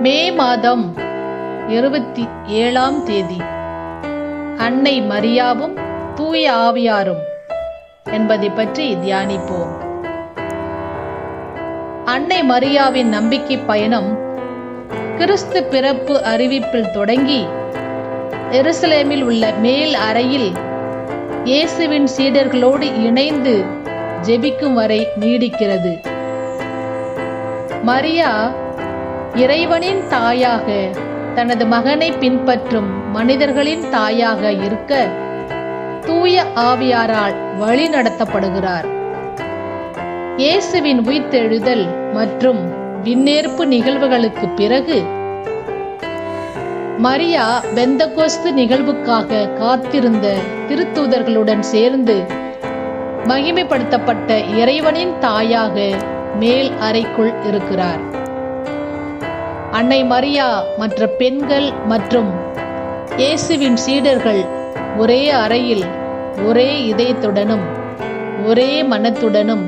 மே மாதம் இருபத்தி ஏழாம் தேதி. அன்னை மரியாவும் தூய ஆவியாரும் என்பதை பற்றி தியானிப்போம். அன்னை மரியாவின் நம்பிக்கை பயணம் கிறிஸ்து பிறப்பு அறிவிப்பில் தொடங்கி எருசலேமில் உள்ள மேல் அறையில் இயேசுவின் சீடர்களோடு இணைந்து ஜெபிக்கும் வரை நீடிக்கிறது. மரியா இறைவனின் தாயாக தனது மகனை பின்பற்றும் மனிதர்களின் தாயாக இருக்க தூய ஆவியாரால் வழி நடத்தப்படுகிறார். இயேசுவின் உயிர்த்தெழுதல் மற்றும் விண்ணேற்பு நிகழ்வுகளுக்கு பிறகு மரியா பெந்தகோஸ்து நிகழ்வுக்காக காத்திருந்த திருத்தூதர்களுடன் சேர்ந்து மகிமைப்படுத்தப்பட்ட இறைவனின் தாயாக மேல் அறைக்குள் இருக்கிறார். அன்னை மரியா மற்ற பெண்கள் மற்றும் இயேசுவின் சீடர்கள் ஒரே அறையில் ஒரே இதயத்துடனும் ஒரே மனத்துடனும்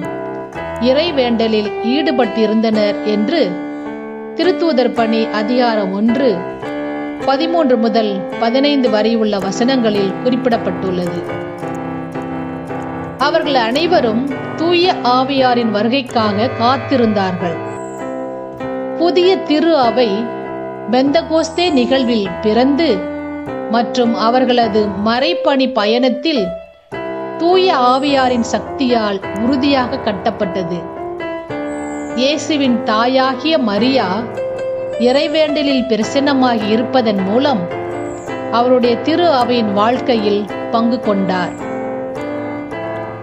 இறைவேண்டலில் ஈடுபட்டிருந்தனர் என்று திருத்தூதர் பணி அதிகாரம் ஒன்று பதிமூன்று முதல் பதினைந்து வரை உள்ள வசனங்களில் குறிப்பிடப்பட்டுள்ளது. அவர்கள் அனைவரும் தூய ஆவியாரின் வருகைக்காக காத்திருந்தார்கள். புதிய திரு அவை பெந்தகோஸ்தே நிகழ்வில் பிறந்து மற்றும் அவர்களது மறைப்பணி பயணத்தில் தூய ஆவியாரின் சக்தியால் உறுதியாக கட்டப்பட்டது. இயேசுவின் தாயாகிய மரியா இறைவேண்டலில் பிரசன்னமாகி இருப்பதன் மூலம் அவருடைய திரு அவையின் வாழ்க்கையில் பங்கு கொண்டார்.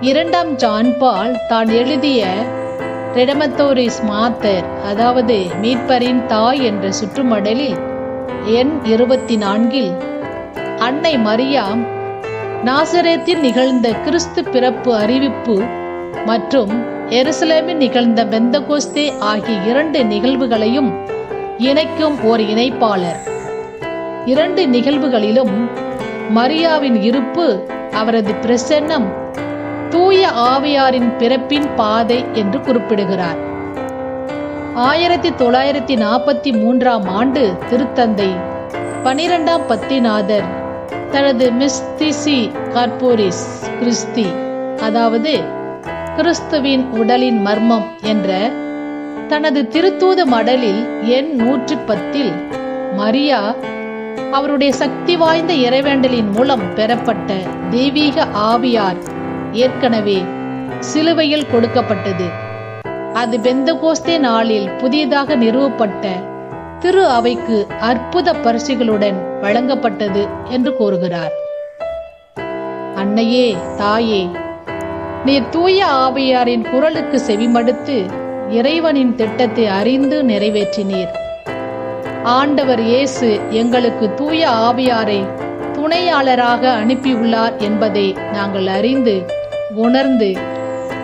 இரண்டாம் ஜான்பால் தான் எழுதிய ரெடமத்தோரிஸ் மாத்தர் அதாவது மீட்பரின் தாய் என்ற சுற்றுமடலில் எண் இருபத்தி நான்கில் அன்னை மரியாம் நாசரேத்தில் நிகழ்ந்த கிறிஸ்து பிறப்பு அறிவிப்பு மற்றும் எருசலேமில் நிகழ்ந்த பெந்தகோஸ்தே ஆகிய இரண்டு நிகழ்வுகளையும் இணைக்கும் ஓர் இணைப்பாளர். இரண்டு நிகழ்வுகளிலும் மரியாவின் இருப்பு அவரது பிரசன்னம் தூய ஆவியாரின் பிறப்பின் பாதை என்று குறிப்பிடுகிறார். ஆயிரத்தி தொள்ளாயிரத்தி நாற்பத்தி மூன்றாம் ஆண்டு திருத்தந்தை பனிரெண்டாம் பத்திநாதர் தனது மிஸ்திசி கார்போரிஸ் கிறிஸ்தி அதாவது கிறிஸ்துவின் உடலின் மர்மம் என்ற தனது திருத்தூத மடலில் எண் நூற்றி பத்தில் மரியா அவருடைய சக்தி வாய்ந்த இறைவேண்டலின் மூலம் பெறப்பட்ட தெய்வீக ஆவியார் ஏற்கனவே சிலுவையில் கொடுக்கப்பட்டது. அது பெந்தகோஸ்தே நாளில் புதியதாக நிறுவப்பட்ட திரு அவைக்கு அற்புத பரிசுகளுடன் வழங்கப்பட்டது என்று கூறுகிறார். அன்னையே தாயே நீர் தூய ஆவியாரின் குரலுக்கு செவிமடுத்து இறைவனின் திட்டத்தை அறிந்து நிறைவேற்றினீர். ஆண்டவர் இயேசு எங்களுக்கு தூய ஆவியாரை துணையாளராக அனுப்பியுள்ளார் என்பதை நாங்கள் அறிந்து உணர்ந்து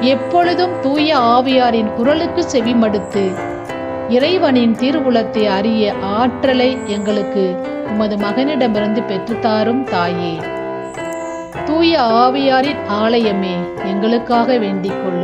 எப்பொழுதும் தூய ஆவியாரின் குரலுக்கு செவிமடுத்து இறைவனின் திருவுளத்தை அறிய ஆற்றலை எங்களுக்கு உமது மகனிடமிருந்து பெற்றுத்தாரும் தாயே. தூய ஆவியாரின் ஆலயமே எங்களுக்காக வேண்டிக் கொள்ளும்.